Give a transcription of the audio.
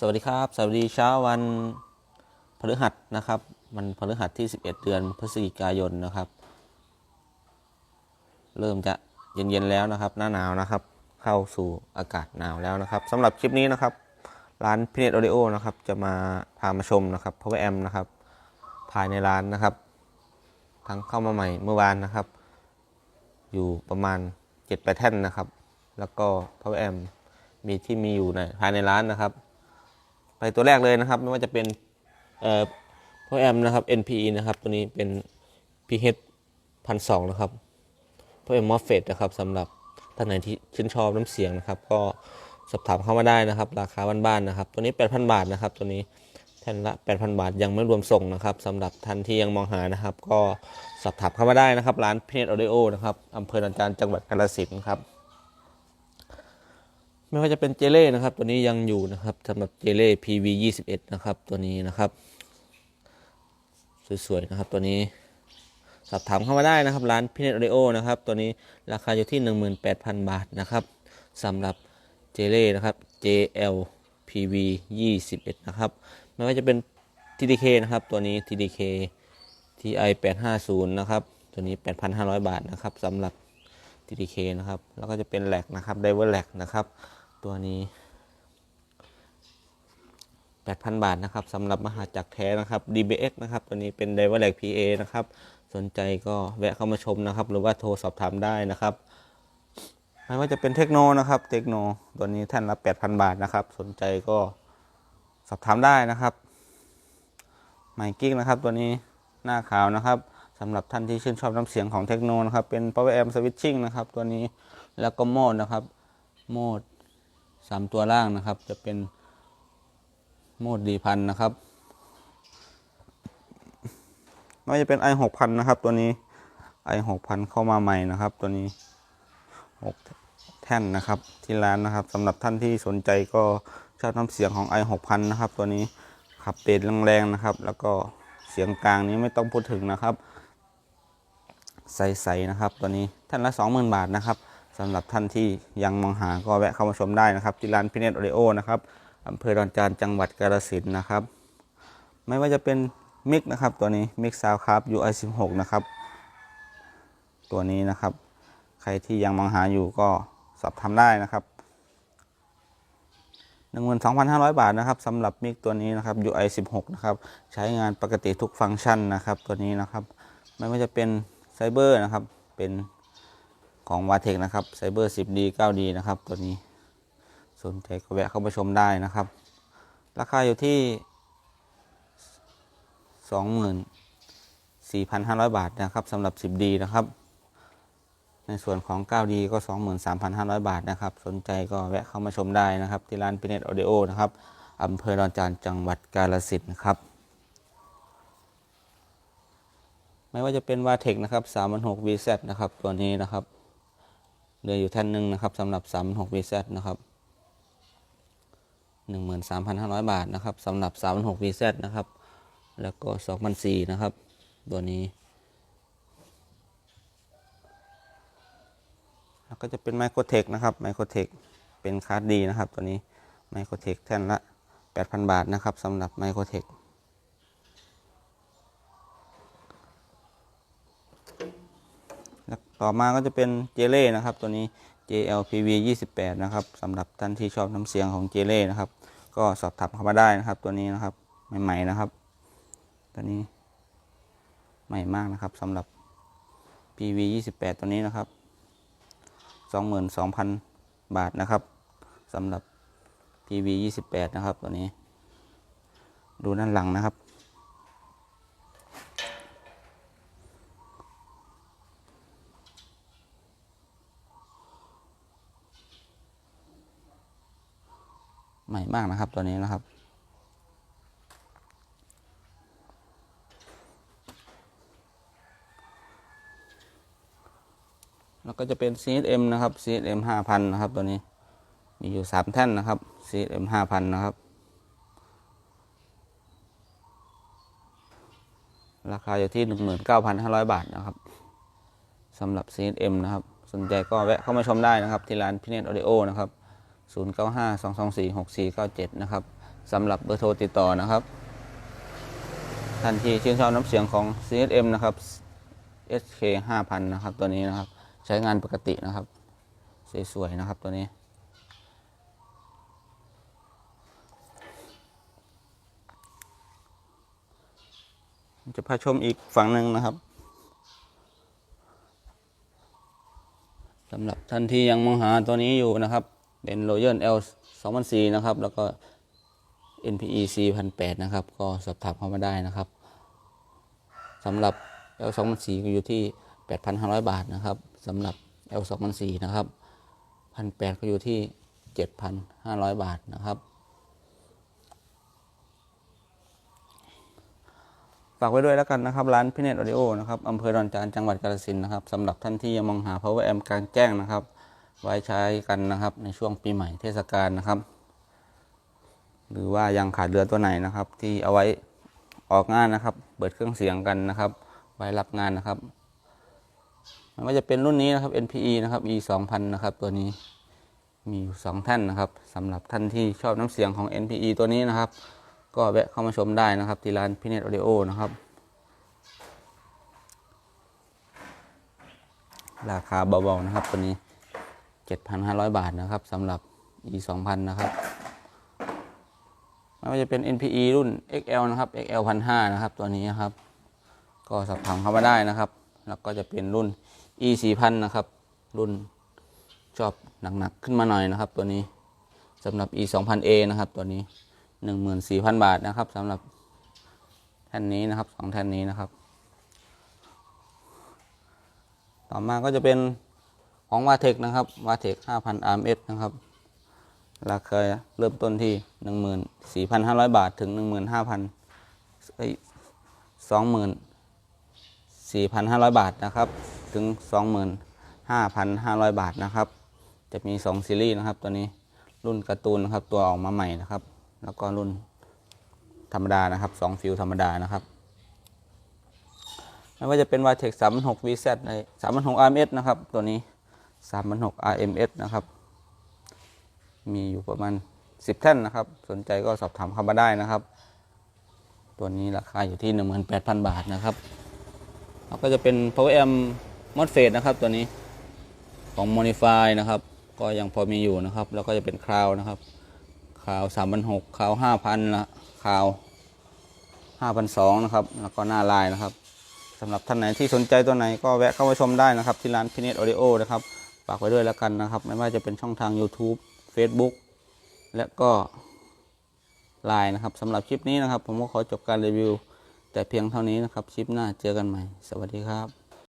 สวัสดีครับ สวัสดีเช้าวันพฤหัสนะครับวันพฤหัสที่ 11 เดือนพฤศจิกายนนะครับ เริ่มจะเย็นๆแล้วนะครับ หน้าหนาวนะครับ เข้าสู่อากาศหนาวแล้วนะครับสำหรับคลิปนี้นะครับ ร้านพิเนตออดิโอนะครับ จะมาพามาชมนะครับ Power Amp นะครับ ภายในร้านนะครับ ทั้งเข้ามาใหม่เมื่อวานนะครับ อยู่ประมาณ7-8แท่นนะครับ แล้วก็ Power Amp มีที่มีอยู่ในภายในร้านนะครับ ไปตัวแรกเลยนะครับ ไม่ว่าจะเป็นเอ่อพ่อแอมนะครับ NPE นะครับตัวนี้เป็น PH พันสองนะครับพ่อแอมมอฟเฟตนะครับสำหรับท่านไหนที่ชื่นชอบน้ำเสียงนะครับ ก็สอบถามเข้ามาได้นะครับ ราคาบ้านๆนะครับ ตัวนี้ 8,000 บาทนะครับ ตัวนี้แท่นละ 8,000 บาทยังไม่รวมส่งนะครับสำหรับท่านที่ยังมองหานะครับ ก็สอบถามเข้ามาได้นะครับ ร้านเพจออดิโอนะครับอำเภอดอนจานจังหวัดกาฬสินธุ์ครับ ไม่ว่าจะเป็นเจเล่นะครับ ตัวนี้ยังอยู่นะครับสำหรับเจเล่ PV 21นะครับตัวนี้นะครับ สวยๆนะครับตัวนี้สอบถามเข้ามาได้นะครับ ร้านพิเนตออดิโอนะครับ ตัวนี้ราคาอยู่ที่ 18,000 บาทนะครับสำหรับเจเล่นะครับ JL PV 21นะครับไม่ว่าจะเป็น TDK นะครับ ตัวนี้ TDK TI 850นะครับ ตัวนี้ 8,500 บาทนะครับสำหรับ TDK นะครับ แล้วก็จะเป็นแหลกนะครับไดเวอร์แหลกนะครับ ตัวนี้ 8,000 บาทนะครับสำหรับมหาจักรแท้นะครับ DBX นะครับ ตัวนี้เป็นไดเวอร์แหลก PA นะครับ สนใจก็แวะเข้ามาชมนะครับ หรือว่าโทรสอบถามได้นะครับไม่ว่าจะเป็นเทคโนนะครับ เทคโนตัวนี้ท่านละ8,000 บาทนะครับ สนใจก็สอบถามได้นะครับไมค์กิ๊กนะครับ ตัวนี้หน้าขาวนะครับ สำหรับท่านที่ชื่นชอบน้ำเสียงของเทคโนนะครับ เป็น Power Amp Switching นะครับ ตัวนี้แล้วก็โหมดนะครับโหมดสามตัวล่างนะครับ จะเป็นโหมดดีพันนะครับไม่าจะเป็น i 6 0 0นะครับตัวนี้ i 6 0 0เข้ามาใหม่นะครับ ตัวนี้หกแท่นนะครับที่ร้านนะครับสำหรับท่านที่สนใจก็ชอบน้ำเสียงของ i 6 0 0นะครับ ตัวนี้ขับเบสแรงๆนะครับ แล้วก็เสียงกลางนี้ไม่ต้องพูดถึงนะครับ ใสๆนะครับ ตัวนี้ท่านละ 20,000 บาทนะครับสำหรับท่านที่ยังมองหาก็แวะเข้ามาชมได้นะครับ ที่ร้านพิเนตออรโอนะครับอำเภอดอนจานจังหวัดกาฬสินธุ์นะครับ ไม่ว่าจะเป็นมิกนะครับตัวนี้มิกซาวครับ UI 16นะครับ ตัวนี้นะครับ ใครที่ยังมองหาอยู่ก็สอบทำได้นะครับ12,500 บาทนะครับสำหรับมิกตัวนี้นะครับ UI 16 นะครับ ใช้งานปกติทุกฟังก์ชันนะครับ ตัวนี้นะครับ ไม่ว่าจะเป็น ไซเบอร์นะครับ เป็นของวาเทคนะครับไซเบอร์ 10D 9D นะครับ ตัวนี้สนใจก็แวะเข้ามาชมได้นะครับ ราคาอยู่ที่ 24,500 บาทนะครับสำหรับ 10D นะครับ ในส่วนของ 9D ก็ 23,500 บาทนะครับ สนใจก็แวะเข้ามาชมได้นะครับ ที่ร้านพิเนตออดิโอนะครับอำเภอดอนจานจังหวัดกาฬสินธุ์ครับ ไม่ว่าจะเป็นวาเทคนะครับ316 VZ นะครับ ตัวนี้นะครับเหลืออยู่แท่นหนึ่งนะครับสำหรับ316 VZ นะครับ13,500บาทนะครับสำหรับ316 VZ นะครับ แล้วก็2,004นะครับ ตัวนี้แล้วก็จะเป็นไมโครเทคนะครับไมโครเทคเป็นคาร์ดดีนะครับ ตัวนี้ไมโครเทคแท่นละ8,000บาทนะครับสำหรับไมโครเทค แล้ว ต่อมาก็จะเป็นเจเล่นะครับ ตัวนี้ JLPV 28 นะครับสำหรับท่านที่ชอบน้ำเสียงของเจเล่นะครับ ก็สอบถามเข้ามาได้นะครับ ตัวนี้นะครับใหม่ๆนะครับ ตัวนี้ใหม่มากนะครับสำหรับ PV 28 ตัวนี้นะครับ 22,000 บาทนะครับสำหรับ PV 28 นะครับ ตัวนี้ ดูด้านหลังนะครับ ม่มากนะครับตัวนี้นะครับ แล้วก็จะเป็น CSM นะครับ CSM 5,000 นะครับ ตัวนี้ มีอยู่ 3 แท่นนะครับ CSM 5,000 นะครับ ราคาอยู่ที่ 19,500 บาทนะครับสำหรับ CSM นะครับ สนใจก็แวะเข้ามาชมได้นะครับ ที่ร้านพิเนตออดิโอนะครับ 0952246497 นะครับสำหรับเบอร์โทรติดต่อนะครับท่านทีชื่นชอบน้ำเสียงของ CSM นะครับ SK 5000นะครับ ตัวนี้นะครับ ใช้งานปกตินะครับ สวยๆนะครับตัวนี้ จะพาชมอีกฝั่งหนึ่งนะครับสำหรับท่านที่ยังมองหาตัวนี้อยู่นะครับ เป็น Royal L 2004นะครับ แล้วก็ NPE C 1008นะครับ ก็สอบถามเข้ามาได้นะครับสำหรับ L 2004ก็อยู่ที่8,500บาทนะครับสำหรับ L 2004นะครับ1,800ก็อยู่ที่7,500บาทนะครับฝากไว้ด้วยแล้วกันนะครับ ร้านพิเนตออดิโอนะครับอำเภอดอนจานจังหวัดกาฬสินธุ์นะครับสำหรับท่านที่ยังมองหา power amp กลางแจ้งนะครับ ไว้ใช้กันนะครับ ในช่วงปีใหม่เทศกาลนะครับ หรือว่ายังขาดเรือตัวไหนนะครับ ที่เอาไว้ออกงานนะครับ เปิดเครื่องเสียงกันนะครับ ไว้รับงานนะครับไม่ว่าจะเป็นรุ่นนี้นะครับ NPE นะครับ E 2000นะครับ ตัวนี้มีอยู่สองท่านนะครับสำหรับท่านที่ชอบน้ำเสียงของ NPE ตัวนี้นะครับ ก็แวะเข้ามาชมได้นะครับ ที่ร้านพิเนตออดิโอนะครับ ราคาเบาๆนะครับตัวนี้ 7,500 บาทนะครับสำหรับ E 2000นะครับไม่ว่าจะเป็น NPE รุ่น XL นะครับ XL 1,500นะครับ ตัวนี้นะครับ ก็สอบถามเข้ามาได้นะครับ แล้วก็จะเป็นรุ่น E 4000นะครับ รุ่นชอบหนักๆขึ้นมาหน่อยนะครับ ตัวนี้สำหรับ E 2000A นะครับ ตัวนี้ 14,000 บาทนะครับสำหรับแท่นนี้นะครับสองแท่นนี้นะครับ ต่อมาก็จะเป็น ของวาเทคนะครับวาเทค5,000 RMS นะครับ ราคาเริ่มต้นที่ 14,500 บาท ถึง 15,000เอ้ย24,500 บาทนะครับ ถึง 25,500 บาทนะครับ จะมี 2 ซีรีส์นะครับ ตัวนี้รุ่นการ์ตูนนะครับ ตัวออกมาใหม่นะครับ แล้วก็รุ่นธรรมดานะครับ 2 ฟิลธรรมดานะครับไม่ว่าจะเป็น v าเทค3,6 VZ ใน3,6 RMS นะครับ ตัวนี้ 3,6 RMS นะครับ มีอยู่ประมาณ 10 แท่นนะครับ สนใจก็สอบถามเข้ามาได้นะครับ ตัวนี้ราคาอยู่ที่ 18,000 บาทนะครับแล้วก็จะเป็น Power Amp MOSFET นะครับ ตัวนี้ของ Monify นะครับ ก็ยังพอมีอยู่นะครับ แล้วก็จะเป็นคราวนะครับคราว3,600คราว5,000นะคราว5,200นะครับ แล้วก็หน้าลายนะครับสำหรับท่านไหนที่สนใจตัวไหนก็แวะเข้ามาชมได้นะครับ ที่ร้านพินิ t ออดิโอนะครับ ฝากไว้ด้วยแล้วกันนะครับ ไม่ว่าจะเป็นช่องทาง YouTube Facebook และก็ไลน์นะครับสำหรับคลิปนี้นะครับ ผมก็ขอจบการรีวิว แต่เพียงเท่านี้นะครับ คลิปหน้าเจอกันใหม่ สวัสดีครับ